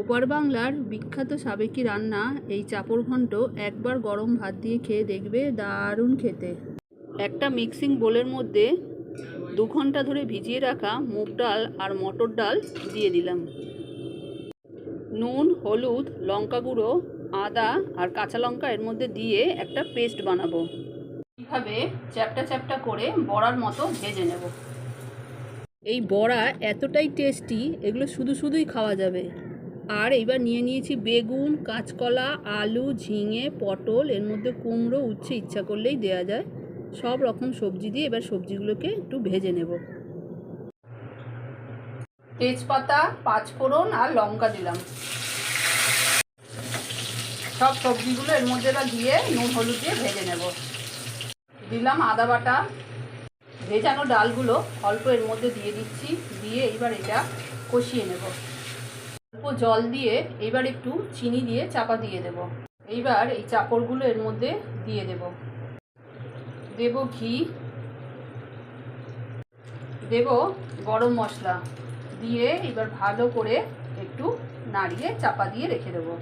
ওপার বাংলার বিখ্যাত সাবেকি রান্না, এই চাপড় ঘন্ট একবার গরম ভাত দিয়ে খেয়ে দেখবে দারুণ খেতে। একটা মিক্সিং বোলের মধ্যে দু ঘণ্টা ধরে ভিজিয়ে রাখা মুগ ডাল আর মটর ডাল দিয়ে দিলাম। নুন, হলুদ, লঙ্কা গুঁড়ো, আদা আর কাঁচা লঙ্কা এর মধ্যে দিয়ে একটা পেস্ট বানাবো। এইভাবে চ্যাপটা চ্যাপটা করে বড়ার মতো ভেজে নেব। এই বড়া এতটাই টেস্টি, এগুলো শুধু শুধুই খাওয়া যাবে। আর এইবার নিয়ে নিয়েছি বেগুন, কাঁচকলা, আলু, ঝিঙে, পটল, এর মধ্যে কুমড়ো, উচ্ছে ইচ্ছা করলেই দেওয়া যায়। সব রকম সবজি দিয়ে এবার সবজিগুলোকে একটু ভেজে নেব। তেজপাতা, পাঁচফোড়ন আর লঙ্কা দিলাম। সব সবজিগুলো এর মধ্যে দিয়ে নুন, হলুদ দিয়ে ভেজে নেব। দিলাম আদা বাটা। ভেজানো ডালগুলো অল্প এর মধ্যে দিয়ে দিচ্ছি, দিয়ে এবার এটা কষিয়ে নেব। অল্প জল দিয়ে এবার একটু চিনি দিয়ে চাপা দিয়ে দেব। এইবার এই চাপড়গুলো এর মধ্যে দিয়ে দেব। দেব ঘি। দেব গরম মশলা। দিয়ে এবার ভালো করে একটু নাড়িয়ে চাপা দিয়ে রেখে দেবো।